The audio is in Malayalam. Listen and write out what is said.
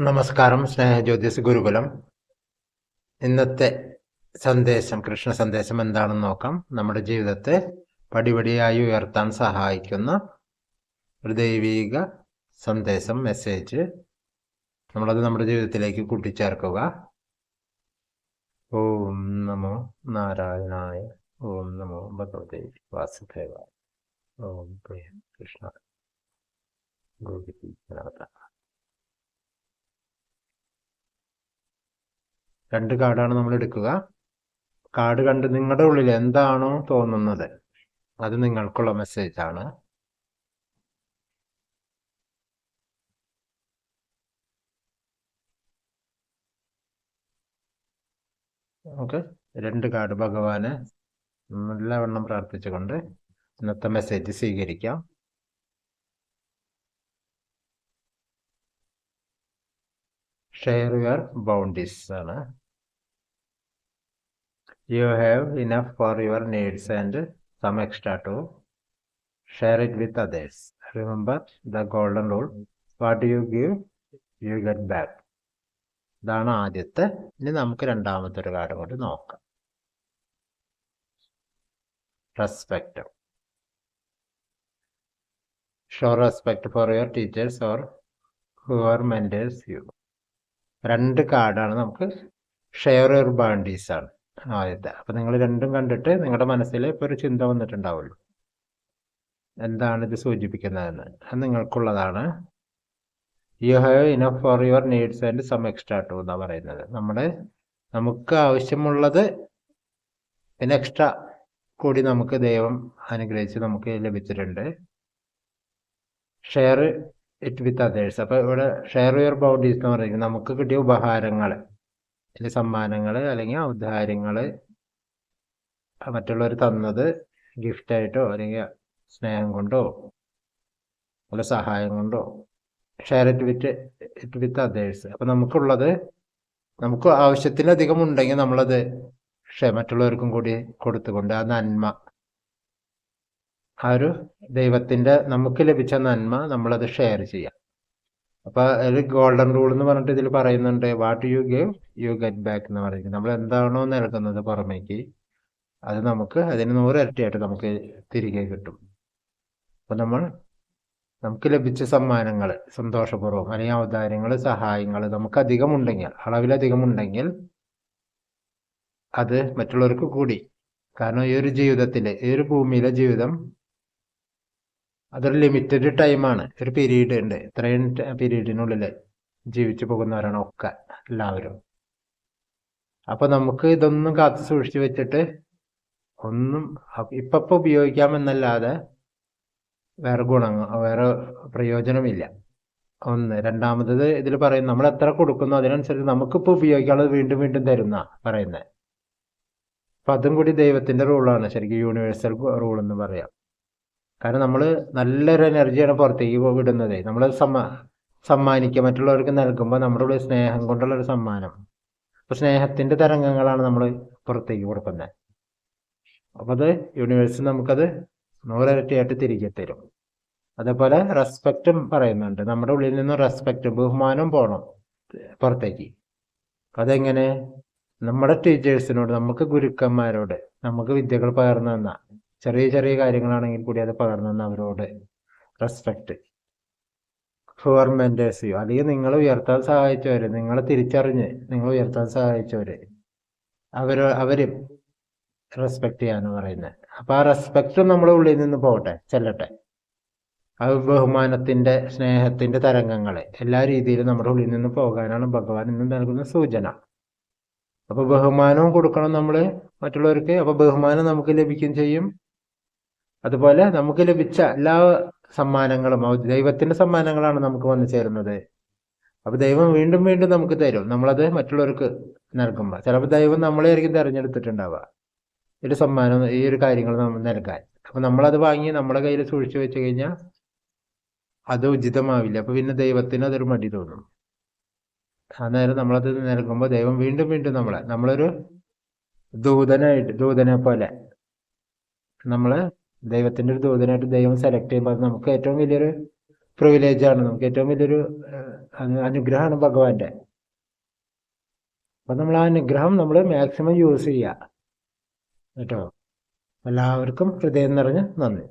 നമസ്കാരം സ്നേഹജ്യോതിസ് ഗുരുകുലം. ഇന്നത്തെ സന്ദേശം കൃഷ്ണ സന്ദേശം എന്താണെന്ന് നോക്കാം. നമ്മുടെ ജീവിതത്തെ പടിപടിയായി ഉയർത്താൻ സഹായിക്കുന്ന ഒരു ദൈവീക സന്ദേശം മെസ്സേജ്. നമ്മളത് നമ്മുടെ ജീവിതത്തിലേക്ക് കൂട്ടിച്ചേർക്കുക. ഓം നമോ നാരായണായ ഓം നമോ ഭഗവതേ വാസുദേവ ഓം പ്രിയ കൃഷ്ണ ഗോപിനാഥ രണ്ട് കാർഡാണ് നമ്മൾ എടുക്കുക. കാർഡ് കണ്ട് നിങ്ങളുടെ ഉള്ളിൽ എന്താണോ തോന്നുന്നത് അത് നിങ്ങൾക്കുള്ള മെസ്സേജ് ആണ്. ഓക്കെ. രണ്ട് കാർഡ് ഭഗവാന് നല്ലവണ്ണം പ്രാർത്ഥിച്ചുകൊണ്ട് ഇന്നത്തെ മെസ്സേജ് സ്വീകരിക്കാം. ഷെയർ യുവർ ബൗണ്ടീസ് ആണ്. You have enough for your needs and some extra to share it with others remember the golden rule what you give you get back ഇതാണ് ആദ്യത്തെ. ഇനി നമുക്ക് രണ്ടാമത്തെ ഒരു കാർഡ് കൊണ്ട് നോക്കാം. Respect show respect for your teachers or your mentors you രണ്ട് കാർഡാണ് നമുക്ക് ഷെയർ യുവർ ബാൻഡീസ് ആണ് ആദ്യത്തെ. അപ്പൊ നിങ്ങൾ രണ്ടും കണ്ടിട്ട് നിങ്ങളുടെ മനസ്സിൽ ഇപ്പൊ ഒരു ചിന്ത വന്നിട്ടുണ്ടാവുള്ളൂ. എന്താണ് ഇത് സൂചിപ്പിക്കുന്നതെന്ന്? അത് നിങ്ങൾക്കുള്ളതാണ്. You have enough for your needs and some extra to എന്നാണ് പറയുന്നത്. നമ്മുടെ നമുക്ക് ആവശ്യമുള്ളത് പിന്നെ എക്സ്ട്രാ കൂടി നമുക്ക് ദൈവം അനുഗ്രഹിച്ച് നമുക്ക് ലഭിച്ചിട്ടുണ്ട്. ഷെയർ ഇറ്റ് വിത്ത് അതേഴ്സ് അപ്പോൾ ഇവിടെ ഷെയർ യുവർ ബൗണ്ടീസ് എന്ന് പറയുന്നത് നമുക്ക് കിട്ടിയ ഉപഹാരങ്ങൾ അല്ലെങ്കിൽ സമ്മാനങ്ങൾ അല്ലെങ്കിൽ ഔദാര്യങ്ങൾ മറ്റുള്ളവർ തന്നത് ഗിഫ്റ്റായിട്ടോ അല്ലെങ്കിൽ സ്നേഹം കൊണ്ടോ അല്ല സഹായം കൊണ്ടോ share it with it with others അപ്പൊ നമുക്കുള്ളത് നമുക്ക് ആവശ്യത്തിലധികം ഉണ്ടെങ്കിൽ നമ്മളത് മറ്റുള്ളവർക്കും കൂടി കൊടുത്തുകൊണ്ട് ആ നന്മ ആ ഒരു ദൈവത്തിന്റെ നമുക്ക് ലഭിച്ച നന്മ നമ്മളത് ഷെയർ ചെയ്യാം. അപ്പോൾ ഒരു ഗോൾഡൻ റൂൾ എന്ന് പറഞ്ഞിട്ട് ഇതിൽ പറയുന്നുണ്ട് what you gave you get back എന്ന് പറയുന്നത്. നമ്മൾ എന്താണോ നൽകുന്നത് പുറമേക്ക് അത് നമുക്ക് അതിന് നൂറിരട്ടിയായിട്ട് നമുക്ക് തിരികെ കിട്ടും. അപ്പൊ നമ്മൾ നമുക്ക് ലഭിച്ച സമ്മാനങ്ങൾ സന്തോഷപൂർവം അല്ലെങ്കിൽ ഔദാര്യങ്ങൾ സഹായങ്ങൾ നമുക്ക് അധികം ഉണ്ടെങ്കിൽ അളവിലധികം ഉണ്ടെങ്കിൽ അത് മറ്റുള്ളവർക്ക് കൂടി. കാരണം ഈ ഒരു ജീവിതത്തിൽ ഈ ഒരു ഭൂമിയിലെ ജീവിതം അതൊരു ലിമിറ്റഡ് ടൈമാണ് ഒരു പീരീഡ് ഉണ്ട്. ഇത്രയും പീരീഡിനുള്ളിൽ ജീവിച്ചു പോകുന്നവരാണ് ഒക്കെ എല്ലാവരും. അപ്പൊ നമുക്ക് ഇതൊന്നും കാത്തു സൂക്ഷിച്ചു വെച്ചിട്ട് ഒന്നും ഇപ്പൊ ഉപയോഗിക്കാമെന്നല്ലാതെ വേറെ ഗുണങ്ങൾ വേറെ പ്രയോജനമില്ല. ഒന്ന് രണ്ടാമത്തത് ഇതിൽ പറയും നമ്മൾ എത്ര കൊടുക്കുന്നു അതിനനുസരിച്ച് നമുക്കിപ്പോൾ ഉപയോഗിക്കാനുള്ളത് വീണ്ടും വീണ്ടും തരുന്ന പറയുന്നത് അപ്പം അതും കൂടി ദൈവത്തിന്റെ റൂളാണ് ശരിക്കും യൂണിവേഴ്സൽ റൂൾ എന്ന് പറയാം. കാരണം നമ്മൾ നല്ലൊരു എനർജിയാണ് പുറത്തേക്ക് വിടുന്നത്. നമ്മൾ സമ്മാ സമ്മാനിക്കുക. മറ്റുള്ളവർക്ക് നൽകുമ്പോൾ നമ്മുടെ ഉള്ളിൽ സ്നേഹം കൊണ്ടുള്ള ഒരു സമ്മാനം. അപ്പൊ സ്നേഹത്തിന്റെ തരംഗങ്ങളാണ് നമ്മൾ പുറത്തേക്ക് കൊടുക്കുന്നത്. അപ്പൊ അത് യൂണിവേഴ്സ് നമുക്കത് നൂറിരട്ടിയായിട്ട് തിരികെ തരും. അതേപോലെ റെസ്പെക്റ്റും പറയുന്നുണ്ട്. നമ്മുടെ ഉള്ളിൽ നിന്ന് റെസ്പെക്റ്റും ബഹുമാനവും പോകണം പുറത്തേക്ക്. അതെങ്ങനെ? നമ്മുടെ ടീച്ചേഴ്സിനോട് നമുക്ക് ഗുരുക്കന്മാരോട് നമുക്ക് വിദ്യകൾ പകർന്നു തന്ന ചെറിയ ചെറിയ കാര്യങ്ങളാണെങ്കിൽ കൂടി അത് പകർന്നു അവരോട് റെസ്പെക്റ്റ് ഫോർ മെന്റേഴ്സ് യു അല്ലെങ്കിൽ നിങ്ങൾ ഉയർത്താൻ സഹായിച്ചവര് നിങ്ങളെ തിരിച്ചറിഞ്ഞ് നിങ്ങൾ ഉയർത്താൻ സഹായിച്ചവര്. അവർ അവരും റെസ്പെക്ട് ചെയ്യാന്ന് പറയുന്നത്. അപ്പൊ ആ റെസ്പെക്റ്റ് നമ്മുടെ ഉള്ളിൽ നിന്ന് പോകട്ടെ ചെല്ലട്ടെ. ആ ബഹുമാനത്തിന്റെ സ്നേഹത്തിന്റെ തരംഗങ്ങളെ എല്ലാ രീതിയിലും നമ്മുടെ ഉള്ളിൽ നിന്ന് പോകാനാണ് ഭഗവാൻ ഇന്ന് നൽകുന്ന സൂചന. അപ്പോൾ ബഹുമാനവും കൊടുക്കണം നമ്മൾ മറ്റുള്ളവർക്ക്. അപ്പോൾ ബഹുമാനം നമുക്ക് ലഭിക്കുകയും ചെയ്യും. അതുപോലെ നമുക്ക് ലഭിച്ച എല്ലാ സമ്മാനങ്ങളും ദൈവത്തിന്റെ സമ്മാനങ്ങളാണ് നമുക്ക് വന്നു ചേരുന്നത്. അപ്പൊ ദൈവം വീണ്ടും വീണ്ടും നമുക്ക് തരും. നമ്മളത് മറ്റുള്ളവർക്ക് നൽകുമ്പോൾ. ചിലപ്പോൾ ദൈവം നമ്മളെ ആയിരിക്കും തിരഞ്ഞെടുത്തിട്ടുണ്ടാവുക. ഒരു സമ്മാനം ഈ ഒരു കാര്യങ്ങൾ നമ്മൾ നൽകാൻ. അപ്പൊ നമ്മളത് വാങ്ങി നമ്മുടെ കയ്യിൽ സൂക്ഷിച്ചു വെച്ച് കഴിഞ്ഞാൽ അത് ഉചിതമാവില്ല. അപ്പൊ പിന്നെ ദൈവത്തിന് അതൊരു മടി തോന്നും. അന്നേരം നമ്മളത് നൽകുമ്പോൾ ദൈവം വീണ്ടും വീണ്ടും നമ്മളെ നമ്മളൊരു ദൂതനായിട്ട് ദൂതനെ പോലെ നമ്മൾ ദൈവത്തിന്റെ ഒരു ദൂതനായിട്ട് ദൈവം സെലക്ട് ചെയ്യുമ്പോൾ അത് നമുക്ക് ഏറ്റവും വലിയൊരു പ്രിവിലേജ് ആണ്. നമുക്ക് ഏറ്റവും വലിയൊരു അനുഗ്രഹമാണ് ഭഗവാന്റെ. അപ്പം നമ്മൾ ആ അനുഗ്രഹം നമ്മൾ മാക്സിമം യൂസ് ചെയ്യുക കേട്ടോ? എല്ലാവർക്കും ഹൃദയം നിറഞ്ഞ് നന്ദി.